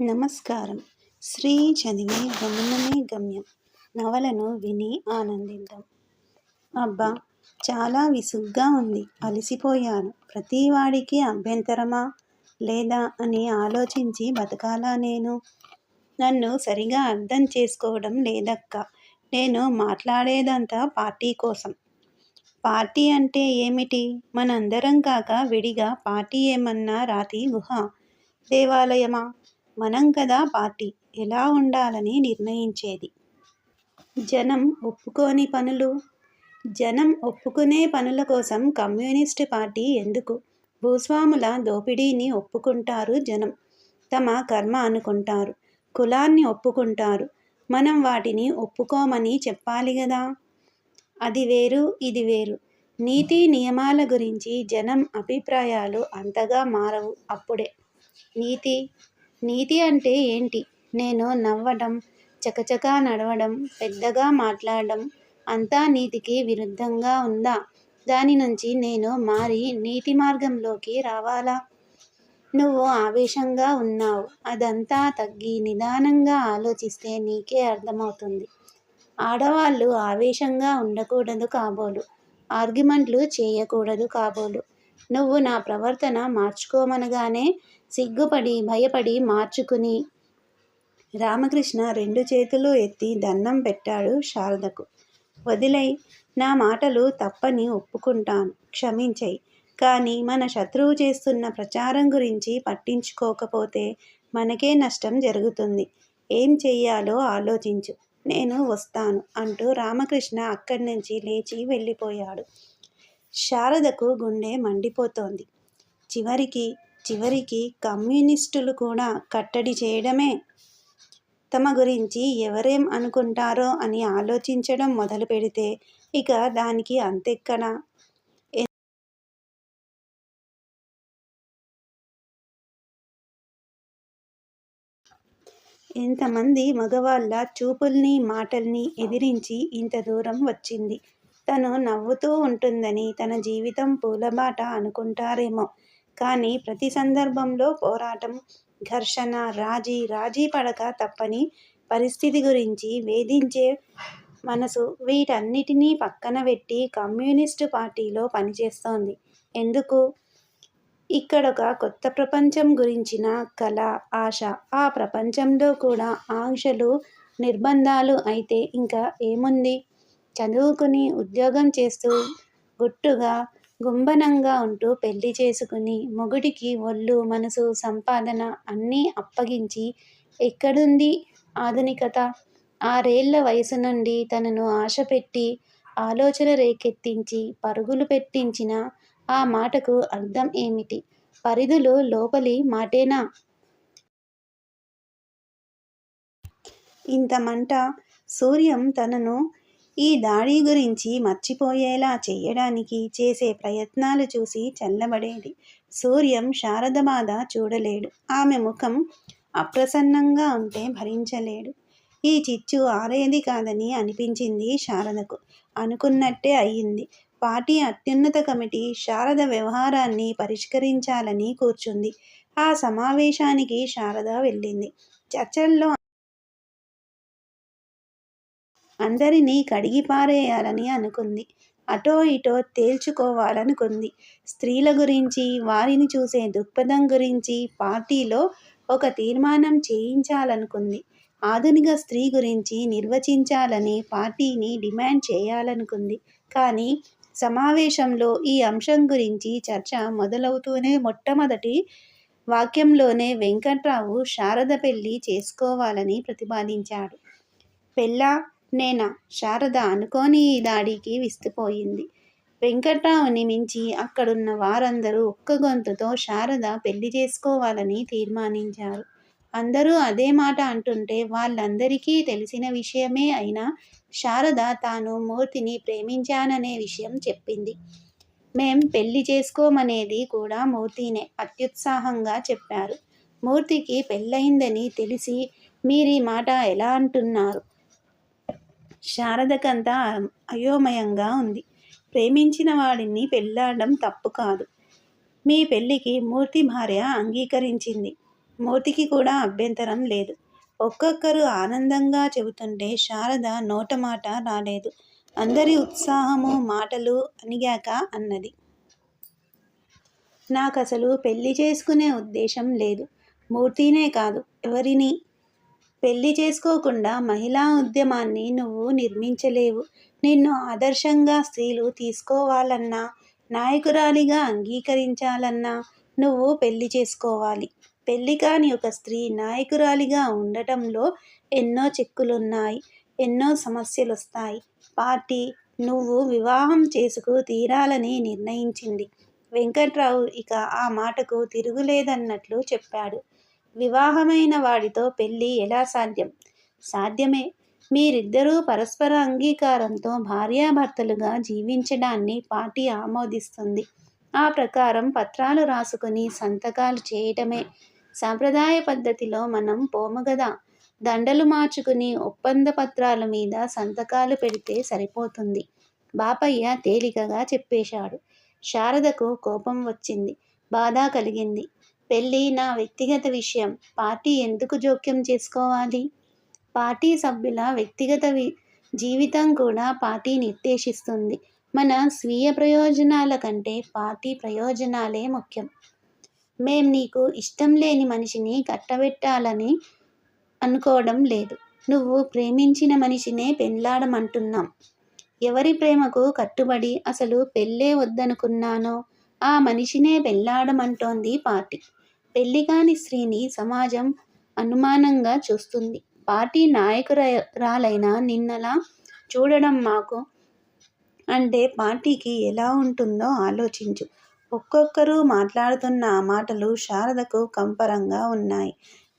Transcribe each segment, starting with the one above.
నమస్కారం. శ్రీ చదివే గమనమే గమ్యం. నవలను విని ఆనందిద్దాం. అబ్బా చాలా విసుగ్గా ఉంది. అలసిపోయాను. ప్రతివాడికి అభ్యంతరమా? లేదా అని ఆలోచించి బతకాలా నేను? నన్ను సరిగా అర్థం చేసుకోవడం లేదక్క. నేను మాట్లాడేదంతా పార్టీ కోసం. పార్టీ అంటే ఏమిటి? మనందరం కాక విడిగా పార్టీ ఏమన్నా రాతి గుహ? దేవాలయమా? మనం కదా పార్టీ. ఎలా ఉండాలని నిర్ణయించేది? జనం ఒప్పుకోని పనులు? జనం ఒప్పుకునే పనుల కోసం కమ్యూనిస్ట్ పార్టీ ఎందుకు? భూస్వాముల దోపిడీని ఒప్పుకుంటారు జనం. తమ కర్మ అనుకుంటారు. కులాన్ని ఒప్పుకుంటారు. మనం వాటిని ఒప్పుకోమని చెప్పాలి కదా? అది వేరు ఇది వేరు. నీతి నియమాల గురించి జనం అభిప్రాయాలు అంతగా మారవు అప్పుడే. నీతి నీతి అంటే ఏంటి? నేను నవ్వడం చకచకా నడవడం పెద్దగా మాట్లాడడం అంతా నీతికి విరుద్ధంగా ఉందా? దాని నుంచి నేను మారి నీతి మార్గంలోకి రావాలా? నువ్వు ఆవేశంగా ఉన్నావు. అదంతా తగ్గి నిదానంగా ఆలోచిస్తే నీకే అర్థమవుతుంది. ఆడవాళ్ళు ఆవేశంగా ఉండకూడదు కాబోలు. ఆర్గ్యుమెంట్లు చేయకూడదు కాబోలు. నువ్వు నా ప్రవర్తన మార్చుకోమనగానే సిగ్గుపడి భయపడి మార్చుకుని రామకృష్ణ రెండు చేతులు ఎత్తి దండం పెట్టాడు శారదకు. వదిలై నా మాటలు తప్పని ఒప్పుకుంటాను క్షమించయి. కానీ మన శత్రువు చేస్తున్న ప్రచారం గురించి పట్టించుకోకపోతే మనకే నష్టం జరుగుతుంది. ఏం చెయ్యాలో ఆలోచించు నేను వస్తాను అంటూ రామకృష్ణ అక్కడి నుంచి లేచి వెళ్ళిపోయాడు. శారదకు గుండె మండిపోతోంది. చివరికి చివరికి కమ్యూనిస్టులు కూడా కట్టడి చేయడమే. తమ గురించి ఎవరేం అనుకుంటారో అని ఆలోచించడం మొదలు పెడితే ఇక దానికి అంతెక్కడా ఎంతమంది మగవాళ్ళ చూపుల్ని మాటల్ని ఎదిరించి ఇంత దూరం వచ్చింది? తను నవ్వుతూ ఉంటుందని తన జీవితం పూలబాట అనుకుంటారేమో. కానీ ప్రతి సందర్భంలో పోరాటం ఘర్షణ రాజీ రాజీ పడక తప్పని పరిస్థితి గురించి వేధించే మనసు వీటన్నిటినీ పక్కన పెట్టి కమ్యూనిస్టు పార్టీలో పనిచేస్తోంది. ఎందుకు? ఇక్కడొక కొత్త ప్రపంచం గురించిన కళ ఆశ. ఆ ప్రపంచంలో కూడా ఆంక్షలు నిర్బంధాలు అయితే ఇంకా ఏముంది? చదువుకుని ఉద్యోగం చేస్తూ గుట్టుగా గుంబనంగా ఉంటూ పెళ్ళి చేసుకుని మొగుడికి ఒళ్ళు మనసు సంపాదన అన్నీ అప్పగించి ఎక్కడుంది ఆధునికత? ఆరేళ్ళ వయసు నుండి తనను ఆశపెట్టి ఆలోచన రేకెత్తించి పరుగులు పెట్టించిన ఆ మాటకు అర్థం ఏమిటి? పరిధులు లోపలి మాటేనా? ఇంతమంట సూర్యం తనను ఈ దాడి గురించి మర్చిపోయేలా చేయడానికి చేసే ప్రయత్నాలు చూసి చల్లబడేది. సూర్యం శారద బాధ చూడలేడు. ఆమె ముఖం అప్రసన్నంగా ఉంటే భరించలేడు. ఈ చిచ్చు ఆరేది కాదని అనిపించింది శారదకు. అనుకున్నట్టే అయ్యింది. పార్టీ అత్యున్నత కమిటీ శారద వ్యవహారాన్ని పరిష్కరించాలని కూర్చుంది. ఆ సమావేశానికి శారద వెళ్ళింది. చర్చల్లో అందరినీ కడిగి పారేయాలని అనుకుంది. అటో ఇటో తేల్చుకోవాలనుకుంది. స్త్రీల గురించి వారిని చూసే దృక్పథం గురించి పార్టీలో ఒక తీర్మానం చేయించాలనుకుంది. ఆధునిక స్త్రీ గురించి నిర్వచించాలని పార్టీని డిమాండ్ చేయాలనుకుంది. కానీ సమావేశంలో ఈ అంశం గురించి చర్చ మొదలవుతూనే మొట్టమొదటి వాక్యంలోనే వెంకట్రావు శారద పెళ్ళి చేసుకోవాలని ప్రతిపాదించాడు. పెళ్ళా నేనా? శారద అనుకోని ఈ దాడికి విస్తుపోయింది. వెంకట్రావుని మించి అక్కడున్న వారందరూ ఒక్క గొంతుతో శారద పెళ్ళి చేసుకోవాలని తీర్మానించారు. అందరూ అదే మాట అంటుంటే వాళ్ళందరికీ తెలిసిన విషయమే అయినా శారద తాను మూర్తిని ప్రేమించాననే విషయం చెప్పింది. మేం పెళ్ళి చేసుకోమనేది కూడా మూర్తినే అత్యుత్సాహంగా చెప్పారు. మూర్తికి పెళ్ళయిందని తెలిసి మీరీ మాట ఎలా అంటున్నారు? శారదకంతా అయోమయంగా ఉంది. ప్రేమించిన వాడిని పెళ్ళాడడం తప్పు కాదు. మీ పెళ్ళికి మూర్తి భార్య అంగీకరించింది. మూర్తికి కూడా అభ్యంతరం లేదు. ఒక్కొక్కరు ఆనందంగా చెబుతుంటే శారద నోటమాట రాలేదు. అందరి ఉత్సాహము మాటలు అణిగాక అన్నది. నాకసలు పెళ్ళి చేసుకునే ఉద్దేశం లేదు. మూర్తినే కాదు ఎవరిని? పెళ్ళి చేసుకోకుండా మహిళా ఉద్యమాన్ని నువ్వు నిర్మించలేవు. నిన్ను ఆదర్శంగా స్త్రీలు తీసుకోవాలన్నా నాయకురాలిగా అంగీకరించాలన్నా నువ్వు పెళ్ళి చేసుకోవాలి. పెళ్ళి కాని ఒక స్త్రీ నాయకురాలిగా ఉండటంలో ఎన్నో చిక్కులున్నాయి ఎన్నో సమస్యలు వస్తాయి పార్టీ నువ్వు వివాహం చేసుకు తీరాలని నిర్ణయించింది. వెంకట్రావు ఇక ఆ మాటకు తిరుగులేదన్నట్లు చెప్పాడు. వివాహమైన వాడితో పెళ్ళి ఎలా సాధ్యం? సాధ్యమే. మీరిద్దరూ పరస్పర అంగీకారంతో భార్యాభర్తలుగా జీవించడాన్ని పార్టీ ఆమోదిస్తుంది. ఆ ప్రకారం పత్రాలు రాసుకుని సంతకాలు చేయటమే. సాంప్రదాయ పద్ధతిలో మనం పోమగదా దండలు మార్చుకుని ఒప్పంద పత్రాల మీద సంతకాలు పెడితే సరిపోతుంది. బాపయ్య తేలికగా చెప్పేశాడు. శారదకు కోపం వచ్చింది. బాధ కలిగింది. పెళ్ళి నా వ్యక్తిగత విషయం. పార్టీ ఎందుకు జోక్యం చేసుకోవాలి? పార్టీ సభ్యుల వ్యక్తిగత వి జీవితం కూడా పార్టీ నిర్దేశిస్తుంది. మన స్వీయ ప్రయోజనాల కంటే పార్టీ ప్రయోజనాలే ముఖ్యం. మేం నీకు ఇష్టం లేని మనిషిని కట్టబెట్టాలని అనుకోవడం లేదు. నువ్వు ప్రేమించిన మనిషినే పెళ్ళాడమంటున్నాం ఎవరి ప్రేమకు కట్టుబడి అసలు పెళ్ళే వద్దనుకున్నానో ఆ మనిషినే పెళ్ళాడమంటోంది పార్టీ. పెళ్ళి కాని స్త్రీని సమాజం అనుమానంగా చూస్తుంది. పార్టీ నాయకురాలైన నిన్నలా చూడడం మాకు అంటే పార్టీకి ఎలా ఉంటుందో ఆలోచించు. ఒక్కొక్కరు మాట్లాడుతున్న ఆ మాటలు శారదకు కంపరంగా ఉన్నాయి.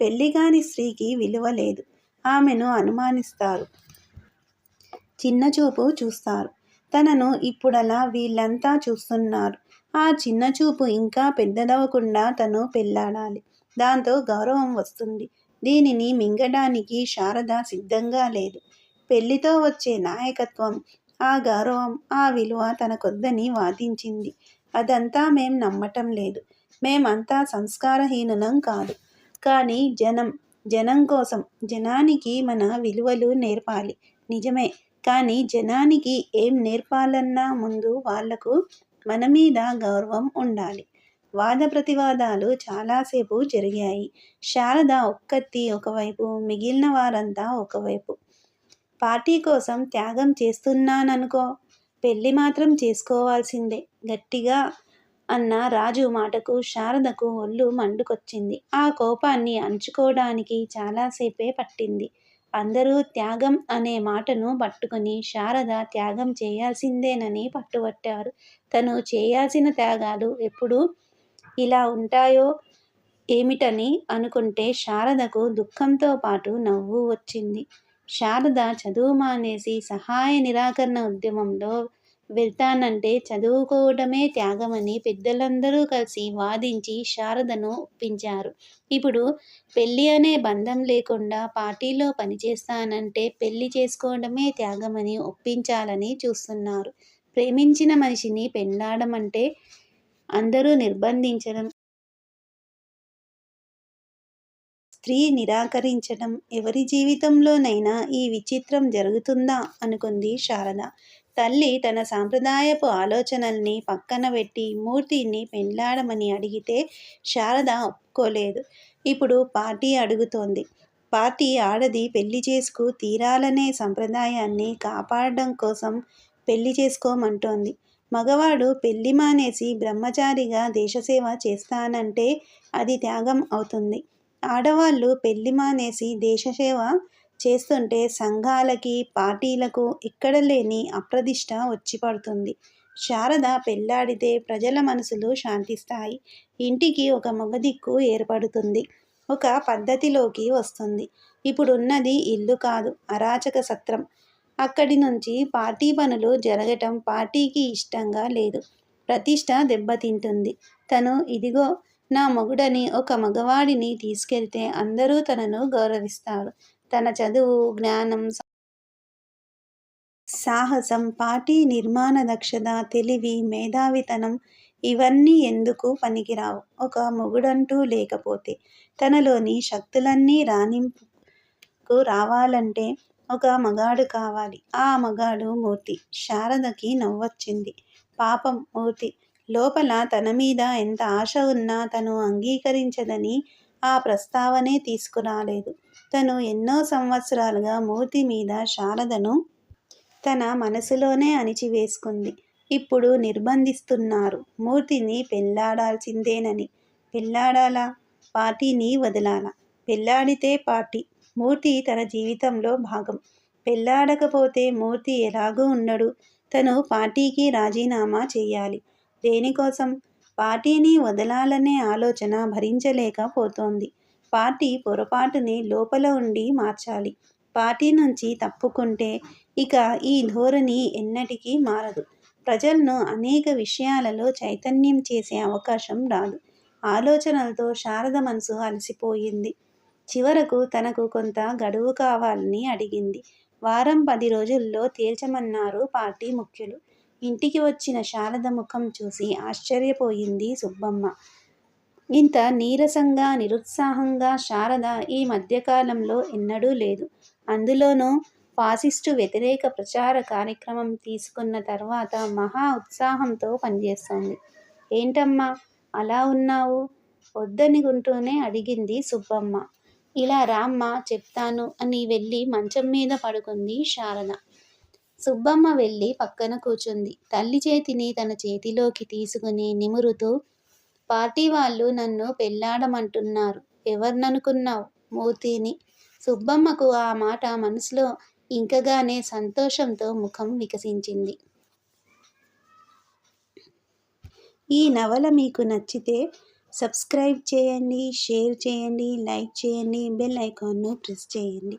పెళ్ళి కాని స్త్రీకి విలువ లేదు. ఆమెను అనుమానిస్తారు. చిన్నచూపు చూస్తారు. తనను ఇప్పుడలా వీళ్ళంతా చూస్తున్నారు. ఆ చిన్న చూపు ఇంకా పెద్దదవకుండా తను పెళ్ళాడాలి. దాంతో గౌరవం వస్తుంది. దీనిని మింగడానికి శారద సిద్ధంగా లేదు. పెళ్ళితో వచ్చే నాయకత్వం ఆ గౌరవం ఆ విలువ తనకొద్దని వాదించింది. అదంతా మేం నమ్మటం లేదు. మేమంతా సంస్కారహీనులం కాదు. కానీ జనం జనం కోసం జనానికి మన విలువలు నేర్పాలి. నిజమే. కానీ జనానికి ఏం నేర్పాలన్నా ముందు వాళ్ళకు మన మీద గౌరవం ఉండాలి. వాద ప్రతివాదాలు చాలాసేపు జరిగాయి. శారద ఒక్కత్తి ఒకవైపు మిగిలిన వారంతా ఒకవైపు. పార్టీ కోసం త్యాగం చేస్తున్నాననుకో పెళ్ళి మాత్రం చేసుకోవాల్సిందే గట్టిగా అన్న రాజు మాటకు శారదకు ఒళ్ళు మండుకొచ్చింది. ఆ కోపాన్ని అణుచుకోవడానికి చాలాసేపే పట్టింది. అందరూ త్యాగం అనే మాటను పట్టుకుని శారద త్యాగం చేయాల్సిందేనని పట్టుబట్టారు. తను చేయాల్సిన త్యాగాలు ఎప్పుడు ఇలా ఉంటాయో ఏమిటని అనుకుంటే శారదకు దుఃఖంతో పాటు నవ్వు వచ్చింది. శారద చదువు మానేసి సహాయ నిరాకరణ ఉద్యమంలో వెళ్తానంటే చదువుకోవడమే త్యాగమని పెద్దలందరూ కలిసి వాదించి శారదను ఒప్పించారు. ఇప్పుడు పెళ్ళి అనే బంధం లేకుండా పార్టీలో పనిచేస్తానంటే పెళ్ళి చేసుకోవడమే త్యాగమని ఒప్పించాలని చూస్తున్నారు. ప్రేమించిన మనిషిని పెళ్ళాడమంటే అందరూ నిర్బంధించడం స్త్రీ నిరాకరించడం ఎవరి జీవితంలోనైనా ఈ విచిత్రం జరుగుతుందా అనుకుంది శారద. తల్లి తన సాంప్రదాయపు ఆలోచనల్ని పక్కన పెట్టి మూర్తిని పెండ్లాడమని అడిగితే శారద ఒప్పుకోలేదు. ఇప్పుడు పార్టీ అడుగుతోంది. పార్టీ ఆడది పెళ్ళి చేసుకు తీరాలనే సంప్రదాయాన్ని కాపాడడం కోసం పెళ్ళి చేసుకోమంటోంది. మగవాడు పెళ్ళి మానేసి బ్రహ్మచారిగా దేశసేవ చేస్తానంటే అది త్యాగం అవుతుంది. ఆడవాళ్ళు పెళ్ళి మానేసి దేశసేవ చేస్తుంటే సంఘాలకి పార్టీలకు ఇక్కడ లేని అప్రదిష్ట వచ్చి పడుతుంది. శారద పెళ్ళాడితే ప్రజల మనసులు శాంతిస్తాయి. ఇంటికి ఒక మగదిక్కు ఏర్పడుతుంది. ఒక పద్ధతిలోకి వస్తుంది. ఇప్పుడున్నది ఇల్లు కాదు అరాచక సత్రం. అక్కడి నుంచి పార్టీ పనులు జరగటం పార్టీకి ఇష్టంగా లేదు. ప్రతిష్ట దెబ్బతింటుంది. తను ఇదిగో నా మొగుడని ఒక మగవాడిని తీసుకెళ్తే అందరూ తనను గౌరవిస్తారు. తన చదువు జ్ఞానం సాహసం పార్టీ నిర్మాణ దక్షత తెలివి మేధావితనం ఇవన్నీ ఎందుకు పనికిరావు? ఒక మొగుడంటూ లేకపోతే తనలోని శక్తులన్నీ రాణింపుకు రావాలంటే ఒక మగాడు కావాలి. ఆ మగాడు మూర్తి. శారదకి నవ్వొచ్చింది. పాపం మూర్తి. లోపల తన మీద ఎంత ఆశ ఉన్నా తను అంగీకరించదని ఆ ప్రస్తావనే తీసుకురాలేదు. తను ఎన్నో సంవత్సరాలుగా మూర్తి మీద శారదను తన మనసులోనే అణిచివేసుకుంది. ఇప్పుడు నిర్బంధిస్తున్నారు. మూర్తిని పెళ్ళాడాల్సిందేనని పెళ్ళాడాలా పార్టీని వదలాలా? పెళ్ళాడితే పార్టీ. మూర్తి తన జీవితంలో భాగం. పెళ్ళాడకపోతే మూర్తి ఎలాగూ ఉండడు. తను పార్టీకి రాజీనామా చేయాలి. దేనికోసం? పార్టీని వదలాలనే ఆలోచన భరించలేకపోతోంది. పార్టీ పొరపాటుని లోపల ఉండి మార్చాలి. పార్టీ నుంచి తప్పుకుంటే ఇక ఈ ధోరణి ఎన్నటికీ మారదు. ప్రజలను అనేక విషయాలలో చైతన్యం చేసే అవకాశం రాదు. ఆలోచనలతో శారద మనసు అలసిపోయింది. చివరకు తనకు కొంత గడువు కావాలని అడిగింది. వారం పది రోజుల్లో తేల్చమన్నారు పార్టీ ముఖ్యులు. ఇంటికి వచ్చిన శారద ముఖం చూసి ఆశ్చర్యపోయింది సుబ్బమ్మ. ఇంత నీరసంగా నిరుత్సాహంగా శారద ఈ మధ్యకాలంలో ఎన్నడూ లేదు. అందులోనూ ఫాసిస్టు వ్యతిరేక ప్రచార కార్యక్రమం తీసుకున్న తర్వాత మహా ఉత్సాహంతో పనిచేస్తోంది. ఏంటమ్మా అలా ఉన్నావు? వద్దనుకుంటూనే అడిగింది సుబ్బమ్మ. ఇలా రామ్మ చెప్తాను అని వెళ్ళి మంచం మీద పడుకుంది శారద. సుబ్బమ్మ వెళ్ళి పక్కన కూర్చుంది తల్లి చేతిని తన చేతిలోకి తీసుకుని నిమురుతూ పార్టీ వాళ్ళు నన్ను పెళ్ళాడమంటున్నారు. ఎవరిననుకున్నావు మూర్తిని? సుబ్బమ్మకు ఆ మాట మనసులో ఇంకగానే సంతోషంతో ముఖం వికసించింది. ఈ నవల మీకు నచ్చితే సబ్స్క్రైబ్ చేయండి షేర్ చేయండి లైక్ చేయండి బెల్ ఐకాన్ను ప్రెస్ చేయండి.